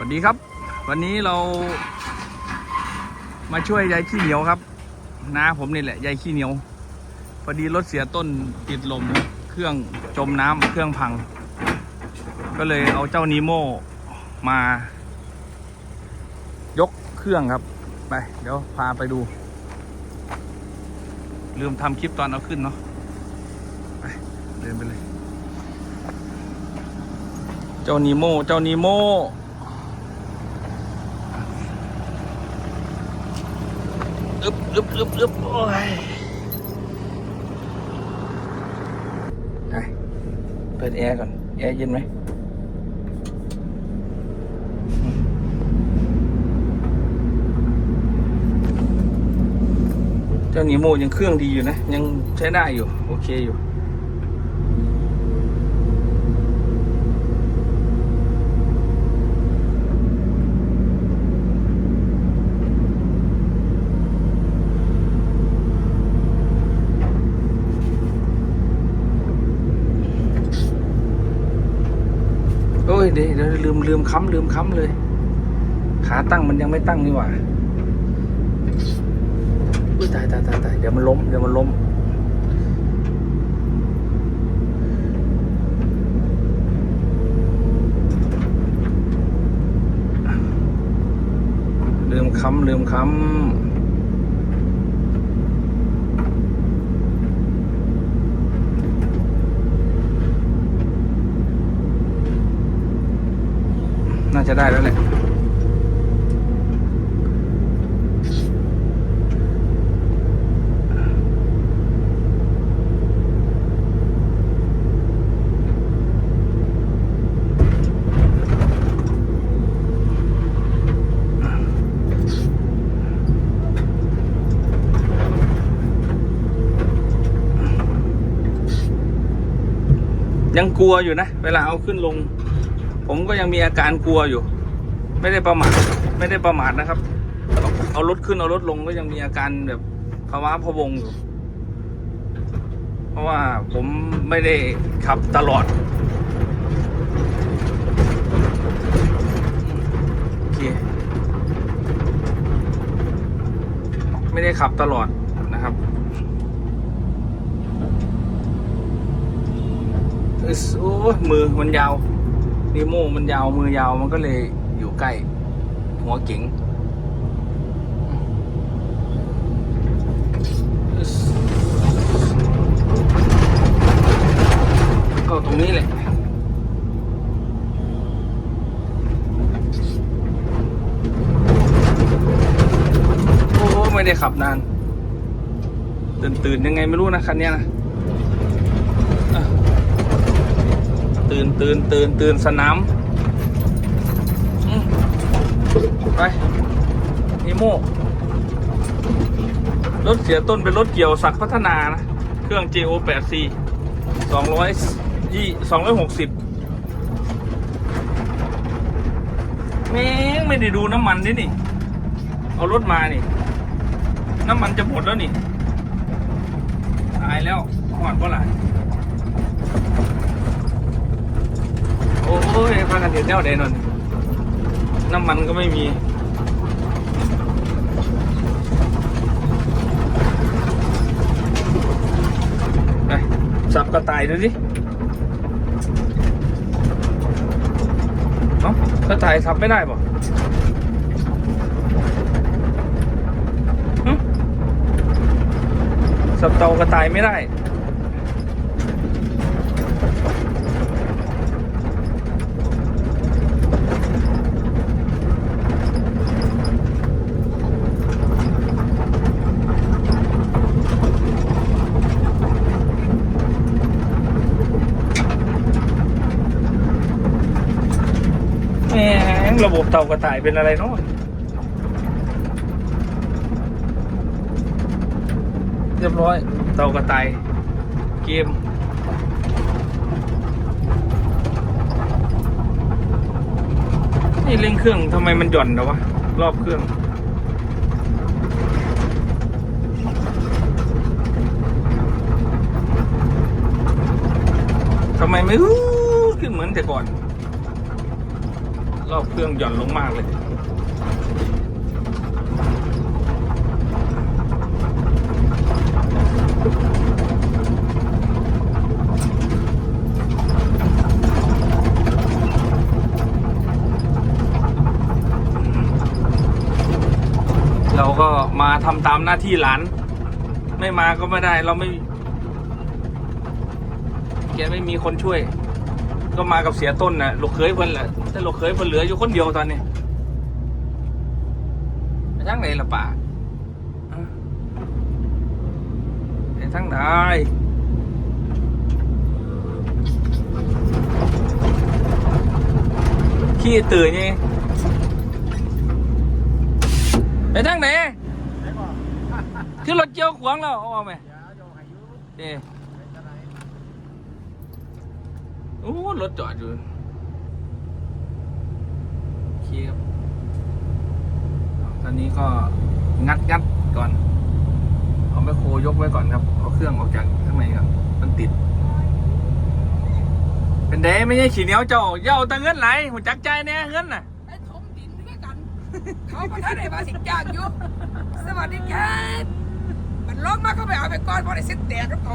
วัสดีครับ วันนี้เรา มาช่วยยายขี้เหนียวครับน้าผมนี่แหละยายขี้เหนียว พอดีรถเสียต้นติดลมเครื่องจมน้ำเครื่องพัง ก็เลยเอาเจ้านีโมมา ยกเครื่องครับ ไป เดี๋ยวพาไปดู ลืมทำคลิปตอนเอาขึ้นเนาะไปเดินไปเลย เจ้านีโมเจ้านีโม อึบอึบอึบอึบโอ้ยไปเปิดแอร์ก่อน แอร์เย็นไหมเจ้านีโมยังเครื่องดีอยู่นะ ยังใช้ได้อยู่ โอเคอยู่ โอ้ยเดี๋ยวลืมลืมค้ำลืมค้ำเลย ขาตั้งมันยังไม่ตั้งนี่หว่าอุ้ยตายตายตายตายเดี๋ยวมันล้มเดี๋ยวมันล้มลืมค้ำลืมค้ำ จะได้แล้วแหละยังกลัวอยู่นะ เวลาเอาขึ้นลง ผมก็ยังมีอาการกลัวอยู่ ไม่ได้ประมาทไม่ได้ประมาทนะครับ เอารถขึ้นเอารถลงก็ยังมีอาการแบบภาวะพะวงอยู่ เพราะว่าผมไม่ได้ขับตลอดโอเคไม่ได้ขับตลอดนะครับอึสโอ้มือมันยาว นีโม่มันยาวมือยาวมันก็เลยอยู่ใกล้ หัวเก๋งก็ตรงนี้แหละโอ้โหไม่ได้ขับนาน ตื่นตื่นยังไงไม่รู้นะคันนี้นะ ตื่นตื่นตื่นตื่นสนามไปนิโมรถเสียต้นเป็นรถเกี่ยวสักดิ์พัฒนานะ เครื่อง JO 8 C สองร้อยยี่สองร้อยหกสิบแม่งไม่ได้ดูน้ำมันนี่นี่ เอารถมานี่ น้ำมันจะหมดแล้วนี่ ตายแล้วหอดเมื่อไห โอ้ยพากันเห็นแนวเดนนน้ำมันก็ไม่มีไปสับกระต่ายดูสิเอ้ากระต่ายสับไม่ได้ป่ะสับเตากระต่ายไม่ได้ แหม ระบบเตากระต่ายเป็นอะไรเนาะเรียบร้อย เตากระต่าย เกมนี่เร่งเครื่องทำไมมันหย่อนเดวะ รอบเครื่องทำไมไม่ขึ้นเหมือนแต่ก่อน รอบเครื่องหย่อนลงมากเลยเราก็มาทำตามหน้าที่หลาน ไม่มาก็ไม่ได้เราไม่ แกไม่มีคนช่วย ก็มากับเสียต้นนะลูกเคยเพิ่นแหละแต่ลูกเคยเพิ่นเหลืออยู่คนเดียวตอนนี้ไปทั้งไหนล่ะป่าอะไปทั้งไหนขี้ตื่นยังไปทั้งไหนคือรถเจียวขวางแล้วเอาเอาไหมเอ๊ะโอ้รถจอดอยู่เคครับตอนนี้ก็งัดงัดก่อน เอาแมคโครยกไว้ก่อนครับ เอาเครื่องออกจากข้างในครับ มันติด เป็นเด้ไม่ใช่ขี่เหนียวเจ้าเย้าตังเงินไหลหัวจักใจแน่เงินน่ะไปถมดินด้วยกัน เขาก็ท่านได้มาสิจ้างอยู่ สวัสดีครับมันร้องมาก็ไปเอาไปก่อนพอได้เสร็จแดดกับเขา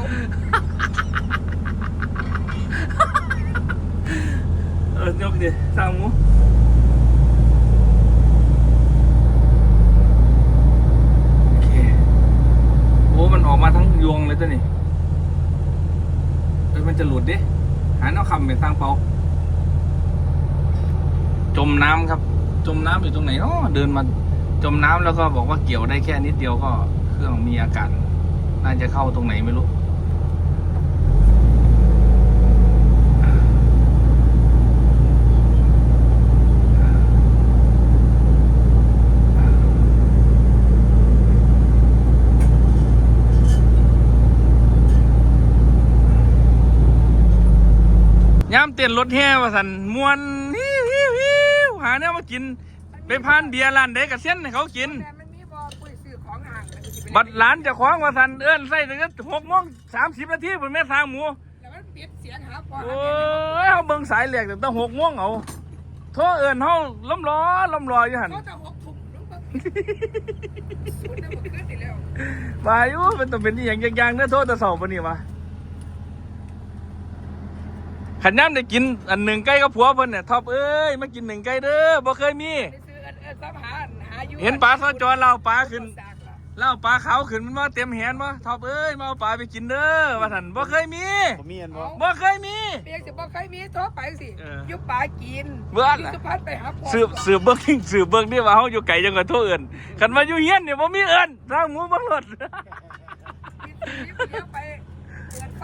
เออยกดิสร้างหมูโอเคโอ้มันออกมาทั้งยวงเลยตัวนี้เอ้ยมันจะหลุดดิหาแนวคำเป็นสร้างเปาจมน้ำครับ จมน้ำอยู่ตรงไหนอ๋อเดินมาจมน้ำแล้วก็บอกว่าเกี่ยวได้แค่นิดเดียวก็เครื่องมีอาการน่าจะเข้าตรงไหนไม่รู้ ย่ามเต้นรถแห่ว่าสันมวนฮิวฮิวฮิวหาแนวมากิน ไปพานเบียร์ร้านใดกับเส้นให้เขากิน แต่มันมีบอคุยซื้อของห่างมันสิเป็นบัดหลานเจะคว้าของว่าสันเอื้อนใส่ถึงหกโมงสามสิบนาทีผมแม่ทางหมูแล้วมันปิดเสียงหาพอโอ้ยเขาเบิ่งสายเหล็กตั้งแต่หกโมงเอาโทรเอื้อนเขาล้มล้อล้มลอยอยู่หันเขาจะหกทุ่มลงไปสุดแล้วหมดขึ้นอีกแล้วมาอยู่เป็นตัวเป็นอหย่างอย่างๆเนื้อโทษแต่สอบปะนี่มา ขันย่ำได้กินอันหนึ่งใกล้กับผัวเพิ่นเนี่ยท็อปเอ้ยมากินหนึ่งใกล้เด้อบ่เคยมี ไปซื้อเอินเอินซ้ำหาหาอยู่เห็นปลาซอจอเราปลาขึ้นสากละเล่าปลาขาวขึ้นมันมาเต็มแหนบ่ท็อปเอ้ยมาเอาปลาไปกินเด้อว่าท่านบ่เคยมีผมมีอันบ่ บ่เคยมี เปียกสิบ่เคยมีโทรไปสิเออยุบปลากินเบื่อน่ะ ยุสุพรรณไปหาพ่อสืบสืบเบิ่งสืบเบิ่งนี่ว่าเฮาอยู่ไกลจังกว่าโทเอิ้นคันมาอยู่เฮียนเนี่ยบ่มีเอิ้นทางหมูบังรถเลี้ยวไป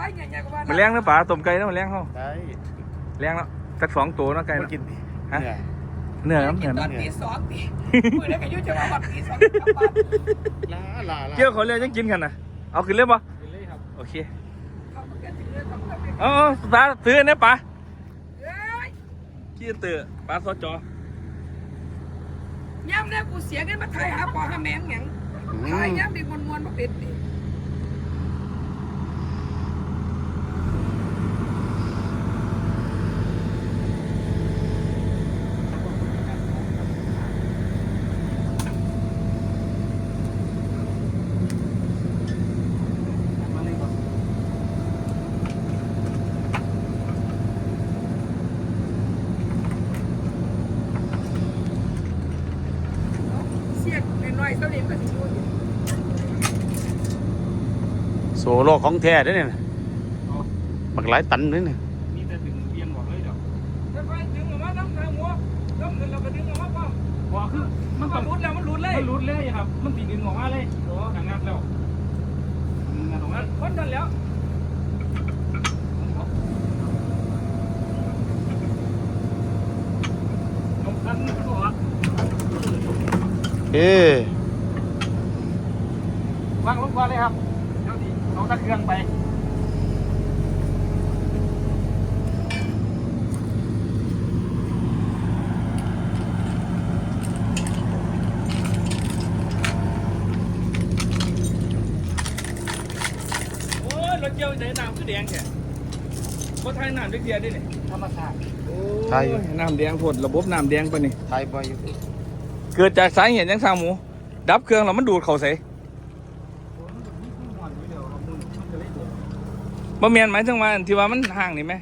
เปิดไฟใหญ่ๆกว่ามาเลี้ยงนะป๋าต้มไก่นะมาเลี้ยงเฮาได้เลี้ยงแล้วสักสองตัวนะไก่มานะกินดิฮะ เนี่ยเนื้อครับกิเนื้นอตอนะนตีสองตีมือได้กับยุจะมาวันตีสองกลับบ้านลาลาลาเกี่ยวเขาเรียกจังกินกันน่ะเอาขึ้นเลยบ่โอเคเขาก็เกิดถึงเรื่องของเขาเอ๋อาป๋าซื้อเนี่ยป๋าเอ้ยขี้เตือปลาซอจอ ย่ำแล้วกูเสียเงินมาไทยหาปอหาแมงหยังไทยย่ำดีมวนๆมาเป็ดดิ เสียดน้อยๆเท่านี้ก็สิพูดอยู่ โซโลของแท้เด้อเนี่ยบักหลายตันเด้อเนี่ยมีแต่ดึงเวียนบอกเลยเดี๋ยวค่อยๆดึงออกมาน้ำทางหัวน้ำเงินเราก็ดึงออกมาป้อมบอกคือมันก็รุดแล้วมันรุดเลยมันรุดเลยครับ มันตีดึงออกมาเลยโอ้งันงัดแล้วงัดออกมาคนทันแล้วลงคันมันก็ออกเอ้วางลงก่อนเลยครับเดี๋ยวดิเอาตะเครื่องไปโอ้ยรถเกี่ยวไหนน้ำคือแดงแค่บ่ทายน้ำเด็กเดียวดิเนี่ยธรรมศาสตร์โอ้ใช่อยู่โอ้ยน้ำแดงพดระบบน้ำแดงปะนี่ไทยบ่อยู่เกิดจากสาเหตุหยังสร้างหมู ดับเครื่องแล้วมันดูดเขาใส่ บ่แม่นหมายถึงว่าที่ว่ามันห่างนี่ไหม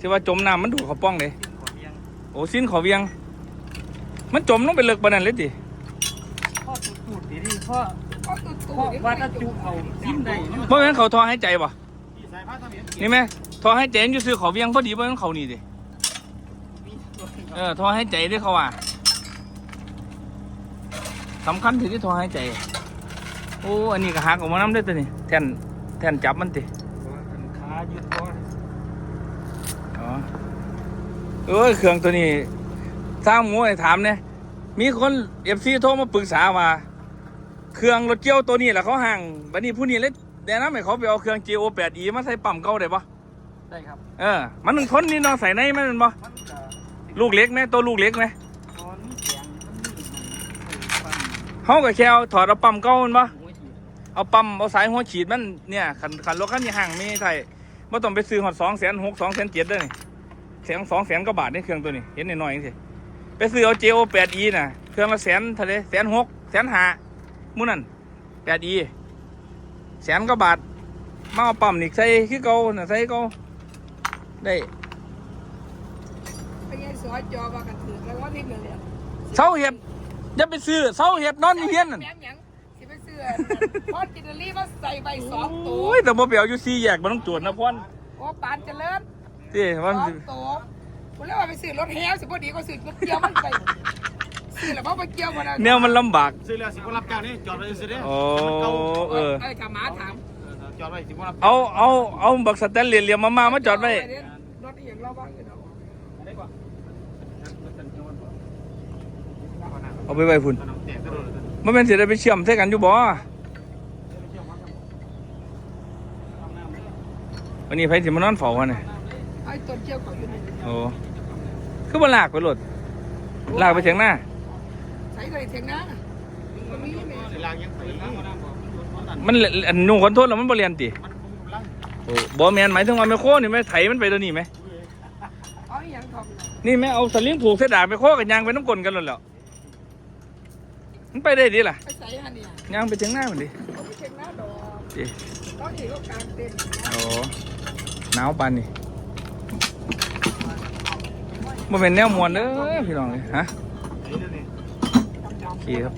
ที่ว่าจมน้ำมันดูดเขาป้องเลยโอ้สิ้นเขาเวียง มันจมลงไปลึกปานนั้นเลยติพ่อจุดจุดดีดีพ่อก็ตุ่พ่อๆว่าถ้าจุดเอาจิ้มได้นี่มันบ่แม่นเขาท่อให้ใจบ่ที่สายฟ้าทำเห็นนี่ไหมท่อให้ใจมันอยู่ซื้อเขาเวียงพอดีบ่แม่นเขานี่ดิเออท่อให้ใจเด้อเขาว่าสำคัญที่ที่ท่อให้ใจ โอ้อันนี้ก็หักออกมาน้ำได้อตัวนี้แท่นแท่นจับมันติขา ยืดพ่ออ๋อเอ้ยเครื่องตัวนี้สร้างหมูไอ้ถามเนี่ยมีคนเอฟซีโทรมาปรึกษาว่าเครื่องรถเกี่ยวตัวนี้แหละเขาห่างบัดนี้ผู้นี้เลยแนะนำให้เขาไปเอาเครื่อง GO 8 E มาใส่ปั๊มเก่าได้ปะได้ครับ เออ มันนึงทนนี่เนอนใส่ในมันเป็นปะมันจะลูกเล็กไหมตัวลูกเล็กไหมตอนแข็งมันมีมันเขาก็แค่เอาถอดเอาปั๊มเก่ามันปะ หัวฉีด เอาปั๊มเอาสายหัวฉีดมันเนี่ยขันขันรถคันนี้ห่างไม่ใช่ ไม่ต้องไปซื้อหอดสองแสนหกสองแสนเจ็ดด้วยนี่แสนสองแสนกว่าบาทในเครื่องตัวนี้ เห็นหน่อยๆสิไปซื้อเอา JO 8 E น่ะ เครื่องละแสนทะเลแสนหกแสนห้ามู่นั่น8 E แสนกว่าบาท มาเอาปั๊มนี่ใส่คือเก่าน่ะใส่เก่าได้เป็นไงสอยจอว่ากันถือแล้วว่านี่เลยเสาเห็บอย่าไปซื้อเสาเห็บนอนอยู่เฮียนนั่นแหมหยังสิไปซื้อ พอดกินรีมาใส่ใบสองตัว โอ้ยแต่บ่เปียวอยู่สี่แยกมันต้องจวดนะพ่อนโอ้ปานเจริญที่สมันองตัวผมเลยว่าไปซื้อรถแฮวสิพอดีก็ซื้อรถเกี่ยวมันไปซื้อแล้วเพราะไปเกี่ยวมันแนวมันลำบาก ซื้อแล้วสิบ่รับจ้างนี่จอดไว้ซื้อเด้โอ้เออ ไอ้ขามาถามจอดไว้สิบ่รับเอาเอาเอาบักสแตนเลสเหลี่ยมมามามาจอดไว้รถอีกเราบ้างอยู่เนาะได้กว่าเอาไปไว้พุ่นตอนนั้นแตกกระโดดเลย มันเป็นสิได้ไปเชื่อมใส่กันอยู่บ่วันนี้ไผสิมานอนเฝ้าวันนี่ไอ้ต้นเกี่ยวเขาอยู่นี่โอ้คือบ่ลากไปรถลากไปเถียงหน้าใส่เลยเถียงนะมันมีแม่สิลางยังไปมันนั่นมันอันนุ่งขอโทษแล้วมันบ่เรียนติมันคงกำลังโอ้บ่แม่นหมายถึงว่าแม่โคนี่แม่ไถมันไปตัวนี้ไหมเอาอหย่างทองนี่แม่เอาสลิงผูกเสยดากแม่โคกับยางไปน้ำกลนกันแล้วแหล้ว มันไปได้ดีล่ะไปใส่ฮะเนี่ยยางไปเถียงหน้ามันดิเขาไปเถียงนะดอกดิเขาเห็นเขากลางเต็นท์นะโอ้หนาวปานนี่บ่เป็นแนวมวนเด้อพี่น้องเอ้ยฮะนี่นี่โอเคครับ